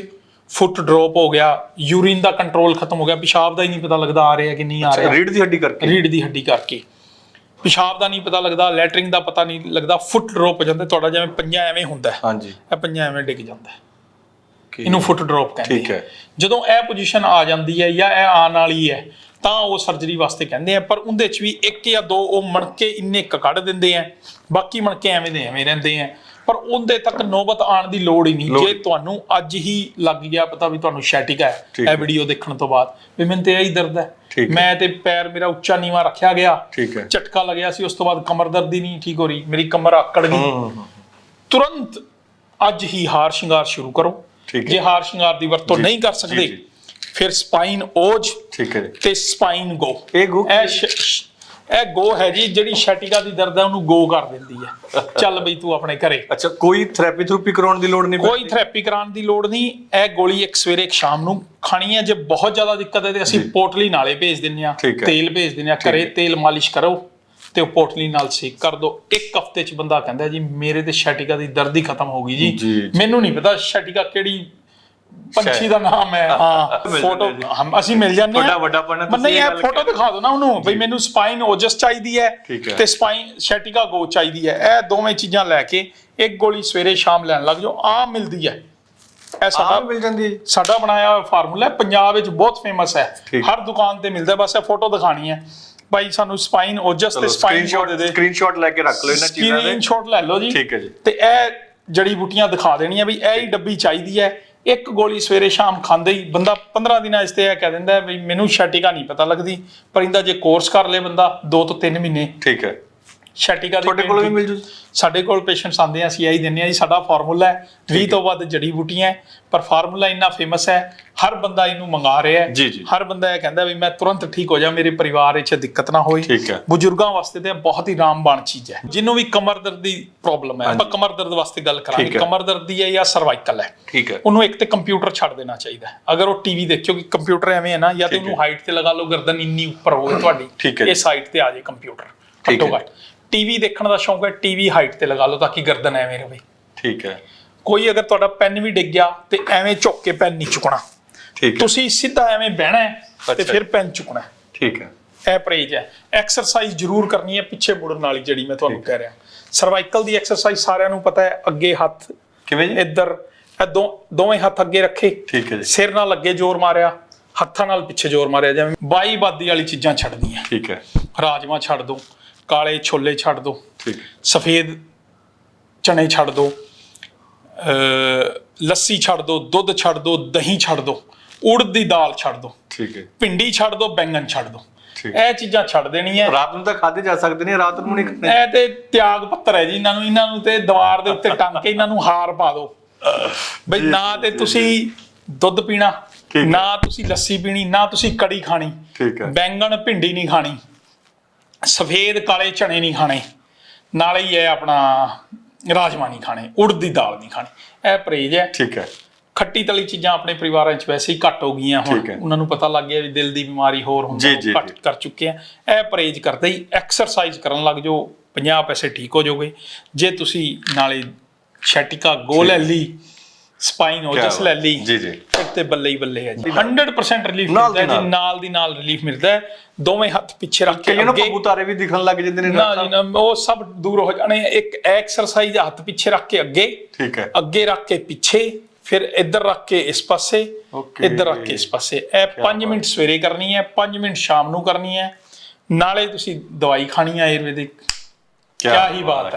ਫੁੱਟ ਡ੍ਰੌਪ ਹੋ ਗਿਆ ਯੂਰਿਨ ਦਾ ਕੰਟਰੋਲ ਖਤਮ ਹੋ ਗਿਆ ਪਿਸ਼ਾਬ ਦਾ ਹੀ ਨਹੀਂ ਪਤਾ ਲੱਗਦਾ ਆ ਰਿਹਾ ਕਿ ਨਹੀਂ ਆ ਰਿਹਾ। ਰੀੜ ਦੀ ਹੱਡੀ ਕਰਕੇ? ਰੀੜ ਦੀ ਹੱਡੀ ਕਰਕੇ। ਪਿਸ਼ਾਬ ਦਾ ਨਹੀਂ ਪਤਾ ਲੱਗਦਾ ਲੈਟਰਿੰਗ ਦਾ ਪਤਾ ਨਹੀਂ ਲੱਗਦਾ ਫੁੱਟ ਡ੍ਰੌਪ ਹੋ ਜਾਂਦਾ ਤੁਹਾਡਾ ਜਿਵੇਂ ਪੰਜਾ ਐਵੇਂ ਹੁੰਦਾ ਹਾਂਜੀ। ਇਹ ਪੰਜਾ ਐਵੇਂ ਡਿੱਗ ਜਾਂਦਾ. ਇਹਨੂੰ ਫੁੱਟ ਡ੍ਰੌਪ ਕਹਿੰਦੇ ਠੀਕ। ਹੈ। ਜਦੋਂ ਇਹ ਪੋਜੀਸ਼ਨ ਆ ਜਾਂਦੀ ਹੈ ਜਾਂ ਇਹ ਆਉਣ ਵਾਲੀ ਹੈ ਤਾਂ ਉਹ ਸਰਜਰੀ ਵਾਸਤੇ ਕਹਿੰਦੇ ਆ ਪਰ ਉਹਦੇ ਚ ਵੀ ਇੱਕ ਜਾਂ ਦੋ ਉਹ ਮਣਕੇ ਇੰਨੇ ਕੱਢ ਦਿੰਦੇ ਆ ਬਾਕੀ ਮਣਕੇ ਐਵੇਂ ਦੇ ਐਵੇਂ ਰਹਿੰਦੇ ਆ। ਪਰ ਉਹਦੇ ਤੱਕ ਨੌਬਤ ਆਉਣ ਦੀ ਲੋੜ ਹੀ ਨਹੀਂ। ਜੇ ਤੁਹਾਨੂੰ ਅੱਜ ਹੀ ਲੱਗ ਗਿਆ ਪਤਾ ਵੀ ਤੁਹਾਨੂੰ ਸ਼ੈਟਿਕਾ ਹੈ ਇਹ। ਵੀਡੀਓ ਦੇਖਣ ਤੋਂ ਬਾਅਦ। ਵੀ ਮੈਨੂੰ ਤੇ ਇਹੀ ਦਰਦ ਹੈ। ਮੈਂ ਤੇ ਪੈਰ ਮੇਰਾ ਉੱਚਾ ਨੀਵਾ ਰੱਖਿਆ ਗਿਆ। ਝਟਕਾ ਲੱਗਿਆ ਸੀ ਉਸ ਤੋਂ ਬਾਅਦ ਕਮਰ ਦਰਦ ਹੀ ਨਹੀਂ ਠੀਕ ਹੋ ਰਹੀ। ਮੇਰੀ ਕਮਰ ਆਕੜ ਗਈ। ਤੁਰੰਤ ਅੱਜ ਹੀ ਹਾਰ ਸ਼ਿੰਗਾਰ ਸ਼ੁਰੂ ਕਰੋ। ਜੇ ਹਾਰ ਸ਼ਿੰਗਾਰ ਦੀ ਵਰਤੋਂ ਨਹੀਂ ਕਰ ਸਕਦੇ। ਫਿਰ ਸਪਾਈਨ ਓਜ ਠੀਕ ਹੈ। ਤੇ ਸਪਾਈਨ ਗੋ। ਇਹ ਗੋ ਇਹ ਗੋ ਹੈ ਜੀ ਜਿਹੜੀ ਸ਼ੈਟਿਕਾ ਦੀ ਦਰਦ ਹੈ ਉਹਨੂੰ ਗੋ ਕਰ ਦਿੰਦੀ ਹੈ। ਚੱਲ ਬਈ ਤੂੰ ਆਪਣੇ ਘਰੇ। ਅੱਛਾ ਕੋਈ ਥੈਰੇਪੀ ਥਰੂਪੀ ਕਰਾਉਣ ਦੀ ਲੋੜ ਨਹੀਂ ਕੋਈ ਥੈਰੇਪੀ ਕਰਾਉਣ ਦੀ ਲੋੜ ਨਹੀਂ। ਇਹ ਗੋਲੀ ਇੱਕ ਸਵੇਰੇ ਇੱਕ ਸ਼ਾਮ ਨੂੰ ਖਾਣੀ ਹੈ। ਜੇ ਬਹੁਤ ਜ਼ਿਆਦਾ ਦਿੱਕਤ ਹੈ ਤੇ ਅਸੀਂ ਪੋਟਲੀ ਨਾਲੇ ਭੇਜ ਦਿੰਨੇ ਆ ਠੀਕ ਹੈ। ਤੇਲ ਭੇਜ ਦਿੰਨੇ ਆ ਘਰੇ ਤੇਲ ਮਾਲਿਸ਼ ਕਰੋ ਤੇ ਉਹ ਪੋਟਲੀ ਨਾਲ ਸੇਕ ਕਰ ਦੋ ਇੱਕ ਹਫ਼ਤੇ ਚ ਬੰਦਾ ਕਹਿੰਦਾ ਜੀ ਮੇਰੇ ਤੇ ਸ਼ੈਟਿਕਾ ਦੀ ਦਰਦ ਹੀ ਖਤਮ ਹੋ ਗਈ ਜੀ, ਜੀ ਜੀ। ਮੈਨੂੰ ਨਹੀਂ ਪਤਾ ਸ਼ੈਟਿਕਾ ਕਿਹੜੀ ਪੰਛੀ ਦਾ ਨਾਮ ਹੈ ਹਾਂ ਮਿਲ ਫੋਟੋ ਜਾਂਦੇ ਜੀ। ਹਮ ਅਸੀਂ ਮਿਲ ਜਾਂਦੇ ਵੱਡਾ- ਵੱਡਾਪਨ ਹੈ, ਤੁਸੀਂ ਨਹੀਂ ਇਹ ਇਹ ਗੱਲ ਫੋਟੋ ਦਿਖਾ ਦਿਓ ਨਾ ਉਹਨੂੰ। ਬਈ ਮੈਨੂੰ ਸਪਾਈਨ ਓਜਸ ਚਾਹੀਦੀ ਹੈ ਠੀਕ ਹੈ। ਤੇ ਸਪਾਈਨ ਸ਼ੈਟਿਕਾ ਗੋ ਚਾਹੀਦੀ ਹੈ। ਇਹ ਦੋਵੇਂ ਚੀਜ਼ਾਂ ਲੈ ਕੇ ਇੱਕ ਗੋਲੀ ਸਵੇਰੇ ਸ਼ਾਮ ਲੈਣ ਲੱਗ ਜਾਓ। ਆ ਮਿਲਦੀ ਹੈ। ਇਹ ਆਹ ਸਾਡਾ ਮਿਲ ਜਾਂਦੀ ਹੈ। ਸਾਡਾ ਬਣਾਇਆ ਫਾਰਮੂਲਾ ਹੈ। ਪੰਜਾਬ ਵਿੱਚ ਬਹੁਤ ਫੇਮਸ ਹੈ। ਠੀਕ। ਹਰ ਦੁਕਾਨ ਤੇ ਮਿਲਦਾ ਬਸ ਇਹ ਫੋਟੋ ਦਿਖਾਣੀ ਹੈ। ਭਾਈ ਸਾਨੂੰ ਸਪਾਈਨ ਓਜਸ ਤੇ ਸਪਾਈਨ ਸਕਰੀਨਸ਼ਾਟ ਦੇ ਦੇ। ਸਕਰੀਨਸ਼ਾਟ ਲੈ ਕੇ ਰੱਖ ਲਓ ਇਹਨਾਂ ਚੀਜ਼ਾਂ ਦੇ। ਸਕਰੀਨਸ਼ਾਟ ਲੈ ਲਓ ਜੀ। ਠੀਕ ਹੈ ਜੀ। ਤੇ ਇਹ ਜੜੀ ਬੂਟੀਆਂ ਦਿਖਾ ਦੇਣੀਆਂ। ਵੀ ਇਹ ਹੀ ਡੱਬੀ ਚਾਹੀਦੀ ਹੈ। ਇੱਕ ਗੋਲੀ ਸਵੇਰੇ ਸ਼ਾਮ ਖਾਂਦੇ ਹੀ ਬੰਦਾ 15 ਦਿਨਾਂ ਇਸ ਤੇ ਇਹ ਕਹਿ ਦਿੰਦਾ ਹੈ ਵੀ ਮੈਨੂੰ ਸ਼ਟਿਕਾ ਨਹੀਂ ਪਤਾ ਲੱਗਦੀ, ਪਰ ਇਹਦਾ ਜੇ ਕੋਰਸ ਕਰ ਲੇ ਬੰਦਾ 2 ਤੋਂ 3 ਮਹੀਨੇ। ਠੀਕ ਹੈ। ਸ਼ੈਟਿਕਾ ਦੀ ਤੁਹਾਡੇ ਕੋਲ ਵੀ ਮਿਲ ਜੂ ਸਾਡੇ ਕੋਲ ਪੇਸ਼ੈਂਟਸ ਆਉਂਦੇ ਆ ਅਸੀਂ ਇਹੀ ਦਿੰਦੇ ਆ ਜੀ ਸਾਡਾ ਫਾਰਮੂਲਾ ਹੈ। 20 ਤੋਂ ਵੱਧ ਜੜੀ ਬੂਟੀਆਂ ਹੈ, ਪਰ ਫਾਰਮੂਲਾ ਇੰਨਾ ਫੇਮਸ ਹੈ ਹਰ ਬੰਦਾ ਇਹਨੂੰ ਮੰਗਾ ਰਿਹਾ ਹੈ। ਹਰ ਬੰਦਾ ਇਹ ਕਹਿੰਦਾ ਵੀ ਮੈਂ ਤੁਰੰਤ ਠੀਕ ਹੋ ਜਾ ਮੇਰੇ ਪਰਿਵਾਰ ਵਿੱਚ ਦਿੱਕਤ ਨਾ ਹੋਏ। ਠੀਕ ਹੈ। ਬਜ਼ੁਰਗਾਂ ਵਾਸਤੇ ਤੇ ਬਹੁਤ ਹੀ ਰਾਮਬਾਣ ਚੀਜ਼ ਹੈ। ਜਿਹਨੂੰ ਵੀ ਕਮਰ ਦਰਦ ਦੀ ਪ੍ਰੋਬਲਮ ਹੈ ਆਪਾਂ ਕਮਰ ਦਰਦ ਵਾਸਤੇ ਗੱਲ ਕਰਾਂਗੇ। ਕਮਰ ਦਰਦ ਦੀ ਹੈ ਜਾਂ ਸਰਵਾਈਕਲ ਹੈ। ਠੀਕ ਹੈ। ਉਹਨੂੰ ਇੱਕ ਤੇ ਕੰਪਿਊਟਰ ਛੱਡ ਦੇਣਾ ਚਾਹੀਦਾ ਹੈ। ਅਗਰ ਉਹ ਟੀਵੀ ਦੇਖਿਓ ਕਿ ਕੰਪਿਊਟਰ ਐਵੇਂ ਹੈ ਨਾ ਜਾਂ ਤੇ ਉਹਨੂੰ। ਹਾਈਟ ਤੇ ਲਗਾ ਲਓ ਗਰਦਨ ਇੰਨੀ ਉੱਪਰ ਹੋਵੇ ਤੁਹਾਡੀ ਇਹ। ਸਾਈਡ ਤੇ ਆ ਜਾਏ ਕੰਪਿਊਟਰ ਠੀਕ ਘੱਟੋ ਹੈ। ਘੱਟ। ਟੀਵੀ ਦੇਖਣ ਦਾ ਸ਼ੌਂਕ ਹੈ ਟੀਵੀ ਹਾਈਟ ਤੇ ਲਗਾ ਲਓ ਤਾਂ ਕਿ ਗਰਦਨ ਐਵੇਂ ਰਵੇ। ਠੀਕ ਹੈ। ਕੋਈ ਅਗਰ ਤੁਹਾਡਾ ਪੈਨ ਵੀ ਡਿੱਗ ਗਿਆ ਤੇ ਐਵੇਂ ਝੁੱਕ ਕੇ ਪੈਨ ਨਹੀਂ ਚੁੱਕਣਾ। ਠੀਕ ਹੈ। ਤੁਸੀਂ ਸਿੱਧਾ ਐਵੇਂ ਬਹਿਣਾ ਹੈ ਤੇ। ਫਿਰ ਪੈਨ ਚੁੱਕਣਾ। ਠੀਕ ਹੈ। ਇਹ ਪਰਹੇਜ ਹੈ। ਐਕਸਰਸਾਈਜ਼ ਜ਼ਰੂਰ ਕਰਨੀ ਹੈ ਪਿੱਛੇ ਮੁੜਨ ਵਾਲੀ ਜਿਹੜੀ ਮੈਂ ਤੁਹਾਨੂੰ ਕਹਿ ਰਿਹਾ। ਸਰਵਾਈਕਲ ਦੀ ਐਕਸਰਸਾਈਜ਼ ਸਾਰਿਆਂ ਨੂੰ ਪਤਾ ਹੈ ਅੱਗੇ ਹੱਥ ਕਿਵੇਂ ਜੀ? ਇੱਧਰ ਦੋ ਦੋਵੇਂ ਹੱਥ ਅੱਗੇ ਰੱਖੇ। ਠੀਕ ਹੈ ਜੀ। ਸਿਰ ਨਾਲ ਅੱਗੇ ਜ਼ੋਰ ਮਾਰਿਆ ਹੱਥਾਂ ਨਾਲ ਪਿੱਛੇ ਜ਼ੋਰ ਮਾਰਿਆ ਜਿਵੇਂ ਬਾਈ ਬਾਦੀ ਵਾਲੀ ਚੀਜ਼ਾਂ ਛੱਡਦੀਆਂ। ਠੀਕ ਹੈ। ਰਾਜਮਾ ਛੱਡ ਦੋ। ਕਾਲੇ ਛੋਲੇ ਛੱਡ ਦੋ ਠੀਕ। ਸਫੇਦ ਚਨੇ ਛੱਡ ਦੋ ਲੱਸੀ ਛੱਡ ਦੋ ਦੁੱਧ ਛੱਡ ਦੋ ਦਹੀਂ ਛੱਡ ਦੋ ਉੜਦ ਦੀ ਦਾਲ ਛੱਡ ਦੋ ਠੀਕ ਹੈ। ਭਿੰਡੀ ਛੱਡ ਦੋ ਬੈਂਗਣ ਛੱਡ ਦੋ। ਠੀਕ। ਇਹ ਚੀਜ਼ਾਂ ਛੱਡ ਦੇਣੀਆਂ। ਰਾਤ ਨੂੰ ਤਾਂ ਖਾਦੇ ਜਾ ਸਕਦੇ ਨੇ ਰਾਤ ਨੂੰ ਨਹੀਂ ਖਾਣੇ ਇਹ ਤੇ ਤਿਆਗ ਪੱਤਰ ਹੈ ਜੀ ਇਹਨਾਂ ਨੂੰ ਇਹਨਾਂ ਨੂੰ ਤੇ ਦੀਵਾਰ ਦੇ ਉੱਤੇ ਟੰਗ ਕੇ ਇਹਨਾਂ ਨੂੰ ਹਾਰ ਪਾ ਦਿਓ ਬਈ ਨਾ ਤੇ ਤੁਸੀਂ ਦੁੱਧ ਪੀਣਾ। ਨਾ ਤੁਸੀਂ ਲੱਸੀ ਪੀਣੀ ਨਾ ਤੁਸੀਂ ਕੜੀ ਖਾਣੀ। ਠੀਕ ਹੈ। ਬੈਂਗਣ ਭਿੰਡੀ ਨਹੀਂ ਖਾਣੀ। ਸਫੇਦ ਕਾਲੇ ਚਣੇ ਨਹੀਂ ਖਾਣੇ ਨਾਲੇ ਹੀ ਇਹ ਆਪਣਾ ਰਾਜਮਾ ਨਹੀਂ ਖਾਣੇ ਉੜਦ ਦੀ ਦਾਲ ਨਹੀਂ ਖਾਣੀ। ਇਹ ਪਰਹੇਜ ਹੈ। ਠੀਕ ਹੈ। ਖੱਟੀ ਤਲੀ ਚੀਜ਼ਾਂ ਆਪਣੇ ਪਰਿਵਾਰਾਂ 'ਚ ਵੈਸੇ ਹੀ ਘੱਟ ਹੋ ਗਈਆਂ ਹੁਣ। ਹੈ। ਉਹਨਾਂ ਨੂੰ ਪਤਾ ਲੱਗ ਗਿਆ ਵੀ ਦਿਲ ਦੀ ਬਿਮਾਰੀ ਹੋਰ ਹੁੰਦਾ ਜੀ, ਘੱਟ। ਕਰ ਚੁੱਕੇ ਆ। ਇਹ ਪਰਹੇਜ ਕਰਦੇ ਹੀ ਐਕਸਰਸਾਈਜ਼ ਕਰਨ ਲੱਗ ਜਾਓ 50 ਪੈਸੇ ਠੀਕ ਹੋ ਜਾਓਗੇ। ਜੇ ਤੁਸੀਂ ਨਾਲੇ ਸ਼ੈਟਿਕਾ ਗੋ ਲੈ ਲਈ ਸਪਾਈਨ ਓਜਸ ਲੈ ਲਈ ਜੀ ਜੀ। ਫਿਰ ਤੇ ਬੱਲੇ ਹੀ ਬੱਲੇ ਹੈ ਜੀ। 100% ਰਿਲੀਫ ਮਿਲਦਾ ਹੈ ਜੀ ਨਾਲ। ਦੀ ਨਾਲ ਰਿਲੀਫ ਮਿਲਦਾ ਹੈ। ਦੋਵੇਂ ਹੱਥ ਪਿੱਛੇ ਰੱਖ ਕੇ ਅੱਗੇ ਕਬੂਤਾਰੇ ਵੀ ਦਿਖਣ ਲੱਗ ਜਾਂਦੇ ਨੇ ਨਾ। ਜੀ ਨਾ ਉਹ ਸਭ ਦੂਰ ਹੋ ਜਾਣੇ। ਇੱਕ ਐਕਸਰਸਾਈਜ਼ ਹੱਥ ਪਿੱਛੇ ਰੱਖ ਕੇ ਅੱਗੇ। ਠੀਕ ਹੈ। ਅੱਗੇ ਰੱਖ ਕੇ ਪਿੱਛੇ ਫਿਰ ਇੱਧਰ ਰੱਖ ਕੇ ਇਸ ਪਾਸੇ. ਇੱਧਰ ਰੱਖ ਕੇ ਇਸ ਪਾਸੇ। ਇਹ 5 ਮਿੰਟ ਸਵੇਰੇ ਕਰਨੀ ਹੈ 5 ਮਿੰਟ ਸ਼ਾਮ ਨੂੰ ਕਰਨੀ ਹੈ। ਨਾਲੇ ਤੁਸੀਂ ਦਵਾਈ ਖਾਣੀ ਹੈ ਆਯੁਰਵੈਦਿਕ। ਕਿਆ ਹੀ ਬਾਤ। ਹੈ।